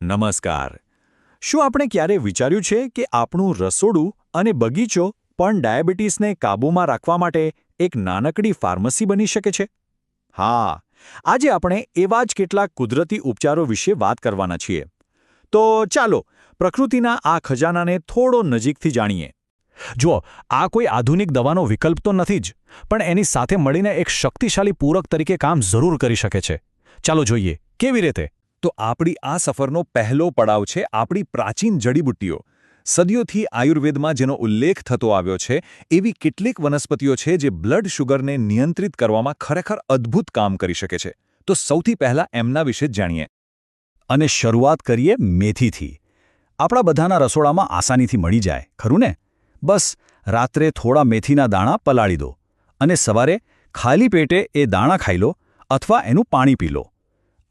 નમસ્કાર. શું આપણે ક્યારે વિચાર્યું છે કે આપણું રસોડું અને બગીચો પણ ડાયાબિટીસને કાબૂમાં રાખવા માટે એક નાનકડી ફાર્મસી બની શકે છે? હા, આજે આપણે એવા જ કેટલાક કુદરતી ઉપચારો વિશે વાત કરવાના છીએ. તો ચાલો, પ્રકૃતિના આ ખજાનાને થોડો નજીકથી જાણીએ. જુઓ, આ કોઈ આધુનિક દવાનો વિકલ્પ તો નથી જ, પણ એની સાથે મળીને એક શક્તિશાળી પૂરક તરીકે કામ જરૂર કરી શકે છે. ચાલો જોઈએ, કેવી રીતે? તો આપણી આ સફરનો પહેલો પડાવ છે આપણી પ્રાચીન જડીબુટ્ટીઓ. સદીઓથી આયુર્વેદમાં જેનો ઉલ્લેખ થતો આવ્યો છે, એવી કેટલીક વનસ્પતિઓ છે જે બ્લડ શુગરને નિયંત્રિત કરવામાં ખરેખર અદ્ભુત કામ કરી શકે છે. તો સૌથી પહેલા એમના વિશે જાણીએ. અને શરૂઆત કરીએ મેથીથી. આપણા બધાના રસોડામાં આસાનીથી મળી જાય, ખરું ને? બસ, રાત્રે થોડા મેથીના દાણા પલાળી દો. અને સવારે ખાલી પેટે એ દાણા ખાઈ લો અથવા એનું પાણી પી લો.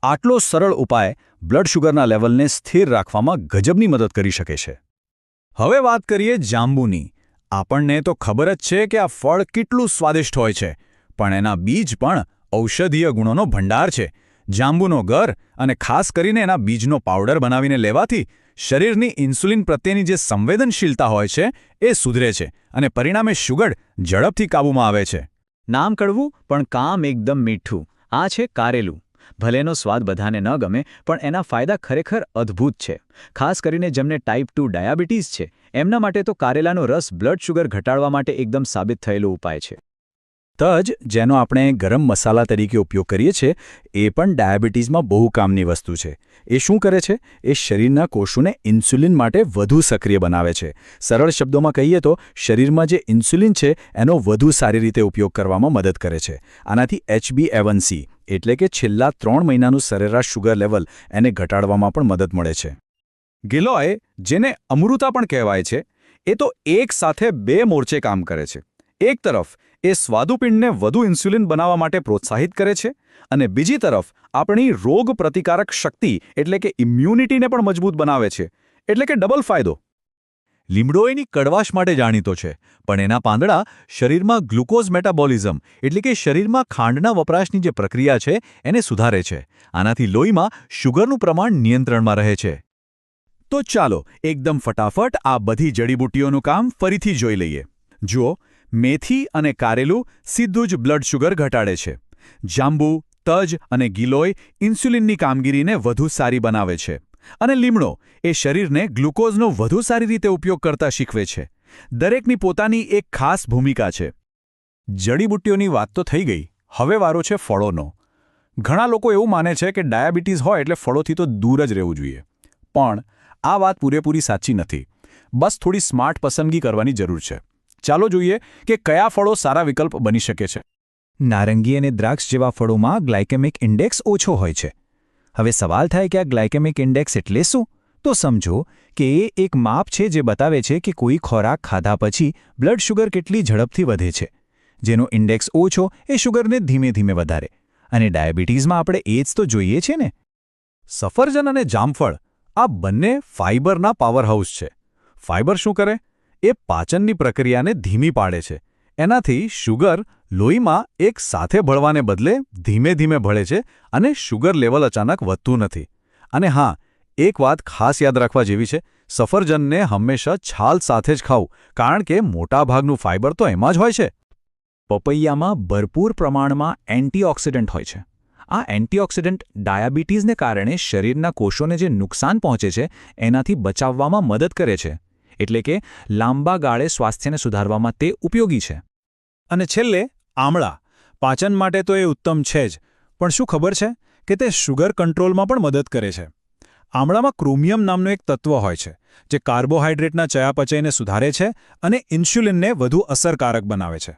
આટલો સરળ ઉપાય બ્લડ શુગરના લેવલને સ્થિર રાખવામાં ગજબની મદદ કરી શકે છે. હવે વાત કરીએ જાંબુની. આપણને તો ખબર જ છે કે આ ફળ કેટલું સ્વાદિષ્ટ હોય છે, પણ એના બીજ પણ ઔષધીય ગુણોનો ભંડાર છે. જાંબુનો ગર અને ખાસ કરીને એના બીજનો પાવડર બનાવીને લેવાથી શરીરની ઇન્સ્યુલિન પ્રત્યેની જે સંવેદનશીલતા હોય છે, એ સુધરે છે અને પરિણામે શુગર ઝડપથી કાબૂમાં આવે છે. નામ કડવું, પણ કામ એકદમ મીઠું. આ છે કારેલું. ભલેનો સ્વાદ બધાને ન ગમે, પણ એના ફાયદા ખરેખર અદ્ભુત છે. ખાસ કરીને જેમને ટાઈપ ટુ ડાયાબિટીસ છે, એમના માટે તો કારેલાનો રસ બ્લડ શુગર ઘટાડવા માટે એકદમ સાબિત થયેલો ઉપાય છે. તજ, જેનો આપણે ગરમ મસાલા તરીકે ઉપયોગ કરીએ છીએ, એ પણ ડાયાબિટીસમાં બહુ કામની વસ્તુ છે. એ શું કરે છે? એ શરીરના કોષોને ઇન્સ્યુલિન માટે વધુ સક્રિય બનાવે છે. સરળ શબ્દોમાં કહીએ તો, શરીરમાં જે ઇન્સ્યુલિન છે, એનો વધુ સારી રીતે ઉપયોગ કરવામાં મદદ કરે છે. આનાથી એચબી એવનસી એટલે કે છેલ્લા ત્રણ મહિનાનું સરેરાશ શુગર લેવલ એને ઘટાડવામાં પણ મદદ મળે છે. ગિલોય, જેને અમૃતા પણ કહેવાય છે, એ તો એક સાથે બે મોરચે કામ કરે છે. એક તરફ, એ સ્વાદુપિંડને વધુ ઇન્સ્યુલિન બનાવવા માટે પ્રોત્સાહિત કરે છે અને બીજી તરફ, આપણી રોગ પ્રતિકારક શક્તિ એટલે કે ઇમ્યુનિટીને પણ મજબૂત બનાવે છે. એટલે કે ડબલ ફાયદો. લીમડો એની કડવાશ માટે જાણીતો છે, પણ એના પાંદડા શરીરમાં ગ્લુકોઝ મેટાબોલિઝમ એટલે કે શરીરમાં ખાંડના વપરાશની જે પ્રક્રિયા છે, એને સુધારે છે. આનાથી લોહીમાં શુગરનું પ્રમાણ નિયંત્રણમાં રહે છે. તો ચાલો એકદમ ફટાફટ આ બધી જડીબુટ્ટીઓનું કામ ફરીથી જોઈ લઈએ. જુઓ, મેથી અને કારેલું સીધું જ બ્લડ શુગર ઘટાડે છે. જાંબુ, તજ અને ગિલોય ઇન્સ્યુલિનની કામગીરીને વધુ સારી બનાવે છે. અને લીમડો એ શરીરને ગ્લુકોઝનો વધુ સારી રીતે ઉપયોગ કરતા શીખવે છે. દરેકની પોતાની એક ખાસ ભૂમિકા છે. જડીબુટ્ટીઓની વાત તો થઈ ગઈ, હવે વારો છે ફળોનો. ઘણા લોકો એવું માને છે કે ડાયાબિટીસ હોય એટલે ફળોથી તો દૂર જ રહેવું જોઈએ. પણ આ વાત પૂરેપૂરી સાચી નથી. બસ થોડી સ્માર્ટ પસંદગી કરવાની જરૂર છે. ચાલો જોઈએ કે કયા ફળો સારા વિકલ્પ બની શકે છે. નારંગી અને દ્રાક્ષ જેવા ફળોમાં ગ્લાયકેમિક ઇન્ડેક્સ ઓછો હોય છે. હવે સવાલ થાય કે આ ગ્લાયકેમિક ઇન્ડેક્સ એટલે શું? તો સમજો કે એ એક માપ છે જે બતાવે છે કે કોઈ ખોરાક ખાધા પછી બ્લડ શુગર કેટલી ઝડપથી વધે છે. જેનો ઇન્ડેક્સ ઓછો, એ શુગરને ધીમે ધીમે વધારે. અને ડાયાબિટીસમાં આપણે એ જ તો જોઈએ છે ને? સફરજન અને જામફળ, આ બંને ફાઇબરના પાવરહાઉસ છે. ફાઇબર શું કરે? એ પાચનની પ્રક્રિયાને ધીમી પાડે છે. એનાથી શુગર લોહીમાં એક સાથે ભળવાને બદલે ધીમે ધીમે ભળે છે અને શુગર લેવલ અચાનક વધતું નથી. અને હા, એક વાત ખાસ યાદ રાખવા જેવી છે, સફરજનને હંમેશા છાલ સાથે જ ખાવું, કારણ કે મોટાભાગનું ફાઇબર તો એમાં જ હોય છે. પપૈયામાં ભરપૂર પ્રમાણમાં એન્ટીઓક્સિડન્ટ હોય છે. આ એન્ટીઓક્સિડન્ટ ડાયાબિટીસને કારણે શરીરના કોષોને જે નુકસાન પહોંચે છે, એનાથી બચાવવામાં મદદ કરે છે. એટલે કે લાંબા ગાળે સ્વાસ્થ્યને સુધારવામાં તે ઉપયોગી છે. અને છેલ્લે, આમળા. પાચન માટે તો એ ઉત્તમ છે જ, પણ શું ખબર છે કે તે શુગર કંટ્રોલમાં પણ મદદ કરે છે? આમળામાં ક્રોમિયમ નામનું એક તત્વ હોય છે, જે કાર્બોહાઈડ્રેટના ચયાપચયને સુધારે છે અને ઇન્સ્યુલિનને વધુ અસરકારક બનાવે છે.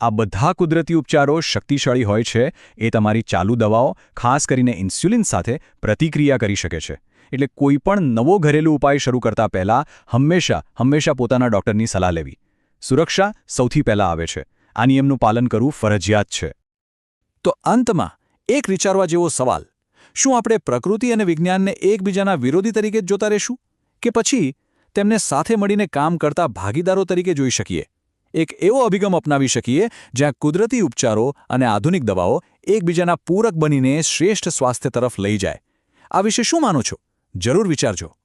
આ બધા કુદરતી ઉપચારો શક્તિશાળી હોય છે, એ તમારી ચાલુ દવાઓ, ખાસ કરીને ઇન્સ્યુલિન સાથે પ્રતિક્રિયા કરી શકે છે. એટલે કોઈ પણ નવો ઘરેલું ઉપાય શરૂ કરતા પહેલા હંમેશા હંમેશા પોતાના ડોક્ટરની સલાહ લેવી. સુરક્ષા સૌથી પહેલા આવે છે. આ નિયમનું પાલન કરવું ફરજિયાત છે. તો અંતમાં, એક વિચારવા જેવો સવાલ. શું આપણે પ્રકૃતિ અને વિજ્ઞાનને એકબીજાના વિરોધી તરીકે જ જોતા રહેશું? કે પછી તેમને સાથે મળીને કામ કરતા ભાગીદારો તરીકે જોઈ શકીએ? એક એવો અભિગમ અપનાવી શકીએ જ્યાં કુદરતી ઉપચારો અને આધુનિક દવાઓ એકબીજાના પૂરક બનીને શ્રેષ્ઠ સ્વાસ્થ્ય તરફ લઈ જાય. આ વિશે શું માનો છો? જરૂર વિચારજો.